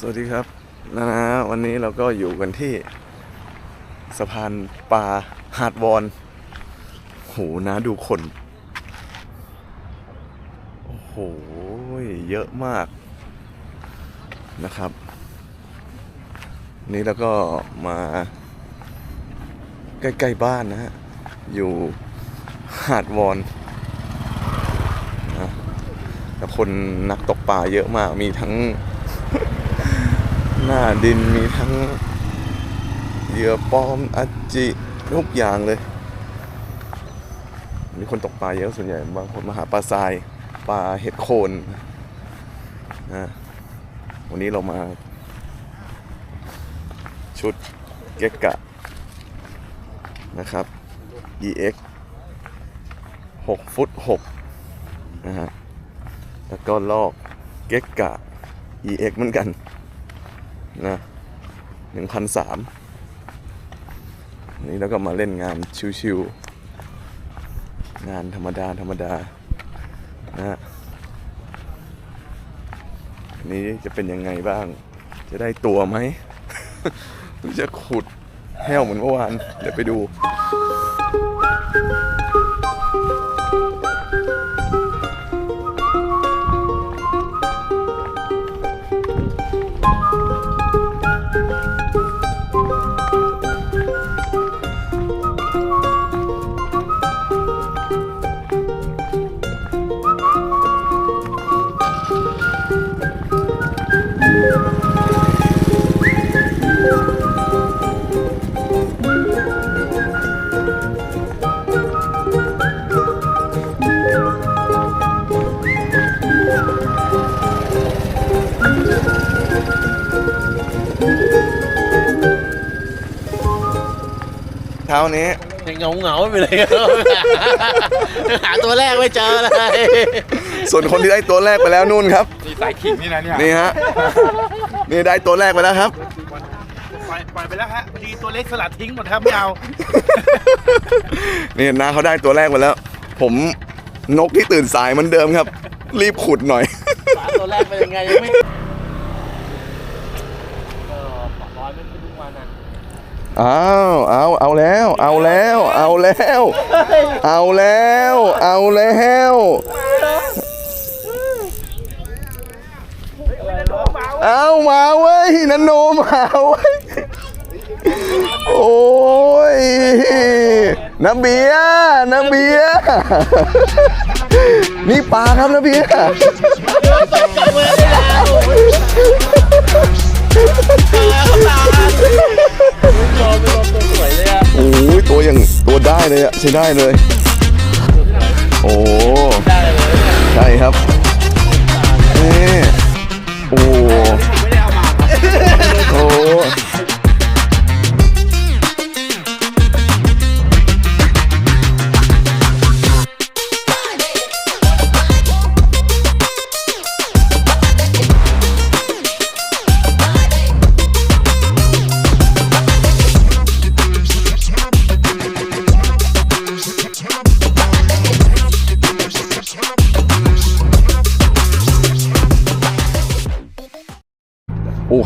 สวัสดีครับนะนะวันนี้เราก็อยู่กันที่สะพานปลาหาดวอนโหนะดูคน โอ้โห เยอะมากนะครับ นี่แล้วก็มาใกล้ๆบ้านนะฮะ อยู่หาดวอนนะแต่คนนักตกปลาเยอะมากมีทั้งาดินมีทั้งเหยื่อปลอมอจิทุกอย่างเลย มีคนตกปลาเยอะส่วนใหญ่ บางคนมาหาปลาทรายปลาเห็ดโคนนะวันนี้เรามา ชุดเกกะนะครับ EX 6 ฟุต6นะฮะแล้วก็ลอกเกกะ EX เหมือนกัน นะหนึ่งพันสามนี่แล้วก็มาเล่นงานชิวๆงานธรรมดาธรรมดานะฮะนนี้จะเป็นยังไงบ้าง จะได้ตัวไหมหรือจะขุดแห้วเหมือนเมื่อวาน เดี๋ยวไปดู เช้านี้ยังเหงาเหงาๆไปเลยหาตัวแรกไม่เจอเลย ส่วนคนที่ได้ตัวแรกไปแล้วนู่นครับ นี่สายขิงนี่นะเนี่ย นี่ฮะ นี่ได้ตัวแรกไปแล้วครับ ปล่อยปล่อยไปแล้วฮะดีตัวเล็กสลัดทิ้งหมดครับไม่เอานี่นาเขาได้ตัวแรกไปแล้ว ผมนกที่ตื่นสายเหมือนเดิมครับ รีบขุดหน่อยหาตัวแรกเป็นยังไงยังไม่เออปล่อยมันไปทุกวันอะ อ้าวเอาเอาแล้วเอาแล้วเอาแล้วเอาแล้วเอาแล้วเอามาเว้ยนันโนมาเว้ยโอ้ยน้ำเบียน้ำเบียนี่ปลาครับน้ำเบีย เลยอะใช้ได้เลย โอ้ได้เลยใช่ครับนี่โอ้โอ้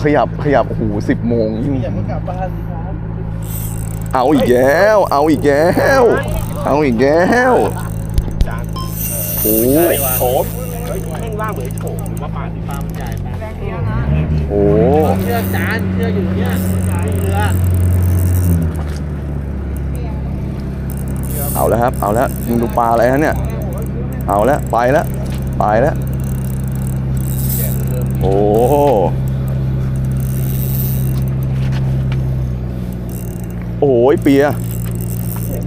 ขยับขยับโอ้โหสิบโมงอย่าเพิ่งกลับบ้านสิครับเอาอีกแล้วเอาอีกแล้วเอาอีกแล้วโอ้โหแม่งล่างเหมือนโฉมว่าปลาที่ปลามันใหญ่ปลาโอ้เชือกจานเชือกอยู่เนี่ยเรือเอาแล้วครับ เอาแล้วมึงดูปลาอะไรฮะเนี่ย เอาแล้วไปแล้วไปแล้วโอ้ โอ้ยเปีย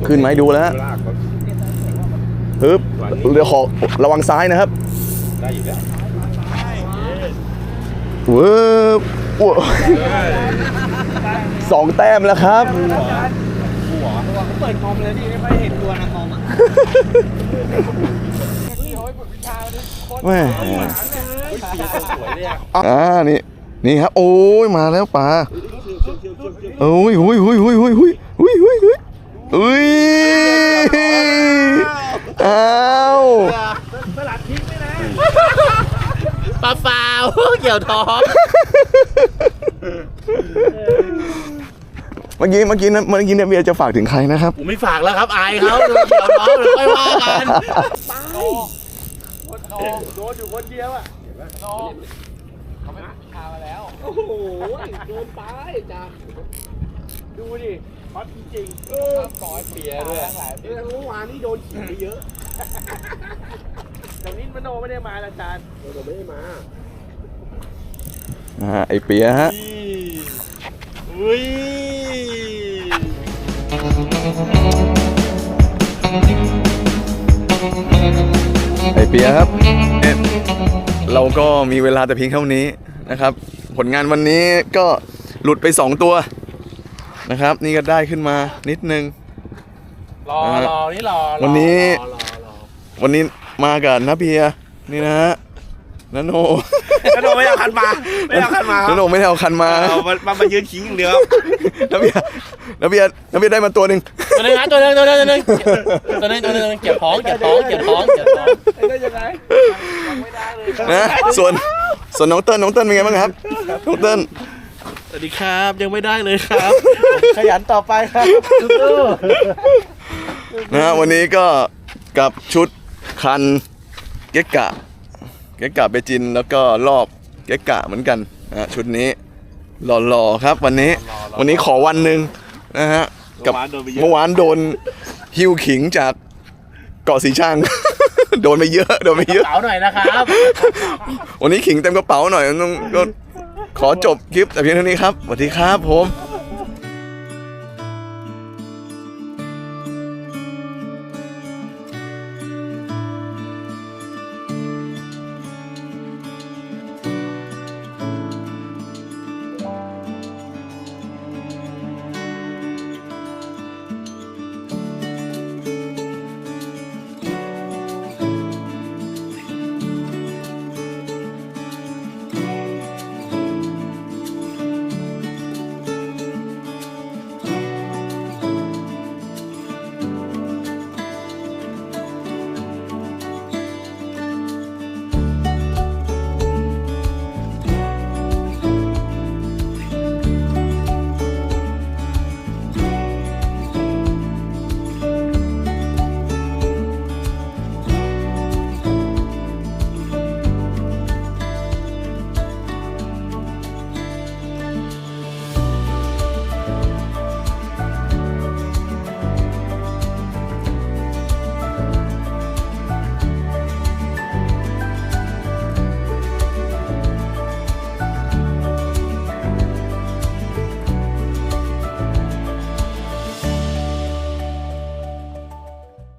ขึ้นไหมดูแล้วฮะลากก็ฮึบเดี๋ยวขอระวังซ้ายนะครับได้อยู่แล้วเวิบโอ้สองแต้มแล้วครับเปิดคอมเลยพี่ไม่ค่อยเห็นตัวนะคอมอะแม่สวยเลยอะอ่านี่ นี่ครับ โอ้ยมาแล้วปลา โอ้ยหุยหุยหุยหุยหุยหุยหุยหุยโอ้ยอ้าวไปปลาฟาวเกี่ยวท้องเมื่อกี้เมื่อกี้นะเมื่อกี้เนี่ยเบียร์จะฝากถึงใครนะครับผมไม่ฝากแล้วครับอายเขาเดี๋ยวเกี่ยวท้องเดี๋ยวค่อยว่ากันโดนอยู่คนเดียวอะ โอ้โหโดนไปจ้าดูดิฮอตจริงปล่อยเปียด้วยเมื่อวานนี้โดนขี่ไปเยอะแต่นี้มโนไม่ได้มาอาจารย์นะฮะไอเปียฮะอุ้ยไอเปียครับเอ๊ะเราก็มีเวลาแต่เพียงเท่านี้ นะครับ ผลงานวันนี้ก็หลุดไป 2 ตัวนะครับ นี่ก็ได้ขึ้นมานิดนึง รอรอนี่รอรอวันนี้ รอรอรอวันนี้มากับน้าเบียร์นี่นะฮะนันโนมโนไม่ได้เอาคันมาไม่ได้เอาคันมาครันับนโนไม่ได้เอาคันมาเอามามามายืนขิงอย่างเดียวครับน้าเบียร์น้าเบียร์น้าเบียร์ได้มาตัวหนึ่งตัวหนึงนะตัวหนึงตัวหนึงตัวหนึงตัวหนึงตัวหนึงเก็บท้องเก็บท้องเก็บท้องเก็บท้อง ได้ยังไงยังไม่ได้เลยนะส่วน ส่วนน้องเติ้ลน้องเติ้ลเป็นไงบ้างครับน้องเติ้ลสวัสดีครับยังไม่ได้เลยครับ ขยันต่อไปครับสู้นะฮะวันนี้ก็กับชุดคันเกะกะ เกะกะเบจินแล้วก็รอบเกะกะเหมือนกันนะฮะชุดนี้หล่อๆครับวันนี้วันนี้ขอวันหนึ่งนะฮะกับเมื่อวานโดนไปเยอะเมื่อวานโดนฮิวขิงจากเกาะสีชัง โดนไปเยอะโดนไปเยอะเสาหน่อยนะครับ วันนี้ขิงเต็มกระเป๋าหน่อยต้องก็ขอจบคลิปแต่เพียงเท่านี้ครับสวัสดีครับผม